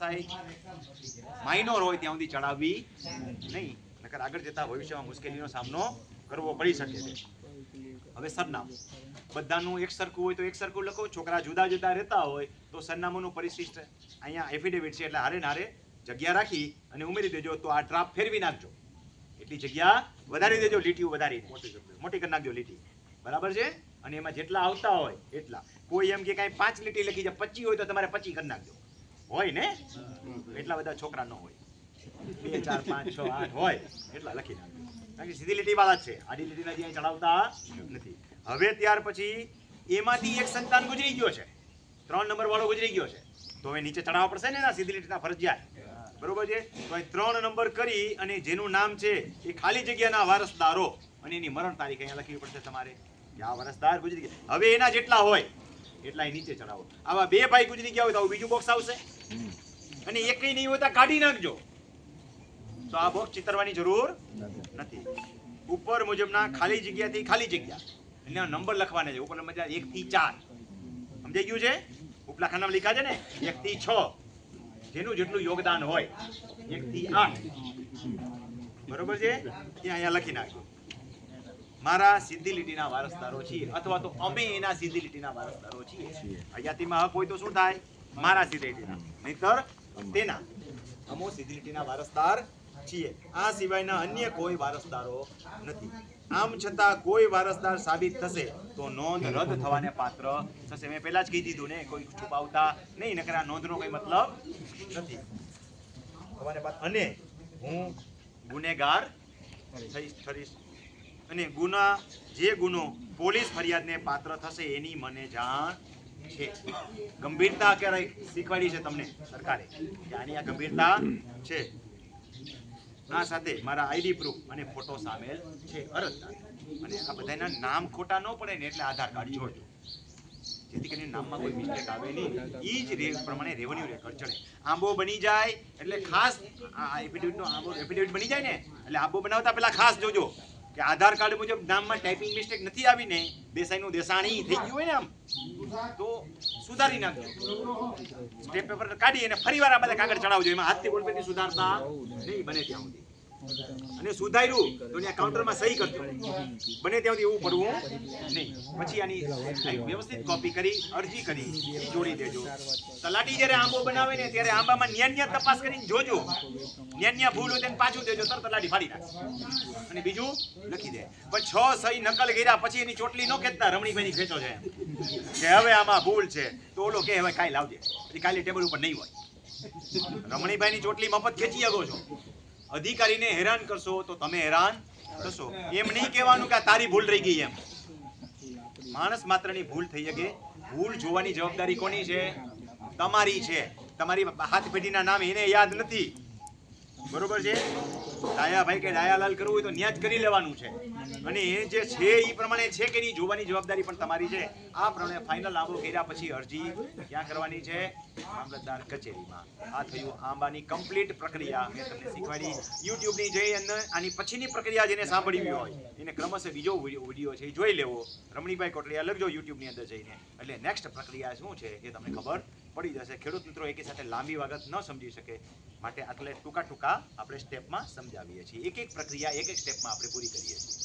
કસાય માઇનોર હોય ત્યાં સુધી ચડાવવી નહીં. નકર આગળ જતા ભવિષ્યમાં મુશ્કેલીનો સામનો કરવો પડી શકે છે. હવે સરનામું. બધાનું એક સરખું હોય તો એક સરખું લખો. છોકરા જુદા જુદા રહેતા હોય તો સરનામાનું પરિશિષ્ટ અહીંયા એફિડેવિટ છે એટલે હારે નારે જગ્યા રાખી અને ઉમેરી દેજો તો આ ડ્રાફ્ટ ફેરવી નાખજો. એટલી જગ્યા વધારી દેજો લીટીઓ વધારી મોટી કરી નાખજો લીટી. બરાબર છે? અને એમાં જેટલા આવતા હોય એટલા. કોઈ એમ કે કાંઈ પાંચ લીટી લખી જાય પચી હોય તો તમારે પચી કરી નાખજો. હોય ને? એટલા બધા છોકરા ન હોય. બે, ચાર, પાંચ, છ, આઠ હોય. એટલા લખી નાખજો. કારણ કે સીધી લીટી વાળા છે. આડી લીટીના જે ચડાવતા નથી. હવે ત્યાર પછી એમાંથી એક સંતાન ગુજરી ગયો છે. ત્રણ નંબર વાળો ગુજરી ગયો છે. તો હવે નીચે ચડાવવા પડશે ને એના સીધી લીટીના ફરજિયાત. બરોબર છે? તો અહીં ત્રણ નંબર કરી અને જેનું નામ છે એ ખાલી જગ્યાના વારસદારો. અને એની મરણ તારીખ અહીંયા લખવી પડશે તમારે કે આ વારસદાર ગુજરી ગયા. હવે એના જેટલા હોય, એટલા નીચે ચડાવો. આવા બે ભાઈ ગુજરી ગયા હોય તો બીજું બોક્સ આવશે. અને એકઈ નહીં હોય તો કાઢી નાખજો. તો આ બોક્સ ચિતરવાની જરૂર નથી. ઉપર મુજબના ખાલી જગ્યાથી ખાલી જગ્યા. એના નંબર લખવાના છે. ઉપર નંબર એક થી ચાર. સમજાઈ ગયું છે? ઉપલા ખાનામાં લીખા છે ને? એક થી છ. જેનું જેટલું યોગદાન હોય. એક થી આઠ. બરોબર છે? એ અહીંયા લખી નાખજો. મારા સીધી લીટીના વારસદારો છીએ. અથવા તો અમે એના સીધી લીટીના વારસદારો છીએ. હયાતીમાં હક હોય તો શું થાય? મારા સિદ્ધિ લીટીના. નહીતર તેના અમો સિદ્ધિલીટીના વારસદાર છીએ. આ સિવાયના અન્ય કોઈ વારસદારો નથી. આમ છતાં કોઈ વારસદાર સાબિત થશે તો નોંધ રદ થવાને પાત્ર થશે. મેં પહેલા જ કહી દીધું ને, કોઈ છુપાવતા નહીં, નકર નોંધનો કોઈ મતલબ નથી. અને હું ગુનેગાર થઈશ, ઠરીશ. અને ગુના, જે ગુનો પોલીસ ફરિયાદને પાત્ર થશે એની મને જાણ છે. ગંભીરતા ક્યારે શીખવાડી છે તમને સરકારે? આની આ ગંભીરતા છે? આ સાથે મારા આઈડી પ્રૂફ અને ફોટો સામેલ છે અરજદાર. અને આ બધાના નામ ખોટા ન પડે ને એટલે આધાર કાર્ડ જોડજો. જેથી કરીને નામમાં કોઈ મિસ્ટેક આવે નહીં. એ જ રે, પ્રમાણે રેવન્યુ રેકોર્ડ ચડે. આંબો બની જાય એટલે ખાસ, આ એફિડેવિટનો આંબો એફિડેવિટ બની જાય ને એટલે આંબો બનાવતા પહેલાં ખાસ જોજો. કે આધાર કાર્ડ મુજબ નામમાં ટાઈપિંગ મિસ્ટેક નથી આવીને દેસાઈનું દેસાણી થઈ ગયું હોય ને આમ. તો સુધારી નાખજો. સ્ટેપ પેપર કાઢી અને ફરીવાર આ બધા કાગળ ચડાવજો. એમાં હાથથી બોલપેનથી સુધારતા નહીં બને ત્યાં સુધી. અને સુધાર્યું તો ત્યાં કાઉન્ટરમાં સહી કરજો. બને ત્યાં એવું પડવું નહીં. પછી આની વ્યવસ્થિત કોપી કરી, અરજી કરી જોડી દેજો. તલાટી જ્યારે આંબો બનાવે ને ત્યારે આંબામાં ન્યા તપાસ કરીને જોજો. ન્યા ભૂલ હોય તેને પાછું દેજો. તર તલાટી ફાડી નાખે. અને બીજું લખી દે. પણ છ સહી નકલ કર્યા પછી એની ચોટલી ન ખેંચતા. રમણીભાઈની ખેંચો છે. કે હવે આમાં ભૂલ છે, તો ઓલો કે હવે કાઈ લાવજે. પછી કાલે ટેબલ ઉપર નહીં હોય. રમણીભાઈની ચોટલી મફત ખેંચી શકો છો. અધિકારીને હેરાન કરશો તો તમે હેરાન થશો. એમ નહીં કહેવાનું કે તારી ભૂલ રહી ગઈ એમ. માણસ માત્રની ભૂલ થઈ શકે. ભૂલ જોવાની જવાબદારી કોની છે? તમારી છે. તમારી હાથ પેઢીના નામ એને યાદ નથી. બરોબર છે? ડાયાભાઈ કે ડાયાલાલ કરવું હોય તો ન્યાજ કરી લેવાનું છે. અને એ જે છે, એ પ્રમાણે છે કે નહીં જોવાની જવાબદારી પણ તમારી છે. આ પ્રમાણે ફાઇનલ આંબો કર્યા પછી અરજી ક્યાં કરવાની છે? મામલતદાર કચેરીમાં. આ થયું આંબાની કમ્પ્લીટ પ્રક્રિયા. મેં તમને શીખવાડી. યુટ્યુબની અને આની પછીની પ્રક્રિયા જેને સાંભળવી હોય, એને ક્રમશઃ બીજો વીડિયો છે એ જોઈ લેવો. રમણીભાઈ કોટડિયા લખજો યુટ્યુબની અંદર જઈને. એટલે નેક્સ્ટ પ્રક્રિયા શું છે એ તમને ખબર પડી જશે. ખેડૂત મિત્રો એકી સાથે લાંબી વાગત ન સમજી શકે. માટે આટલે ટૂંકા ટૂંકા આપણે સ્ટેપમાં સમજાવીએ છીએ. એક એક પ્રક્રિયા એક એક સ્ટેપમાં આપણે પૂરી કરીએ છીએ.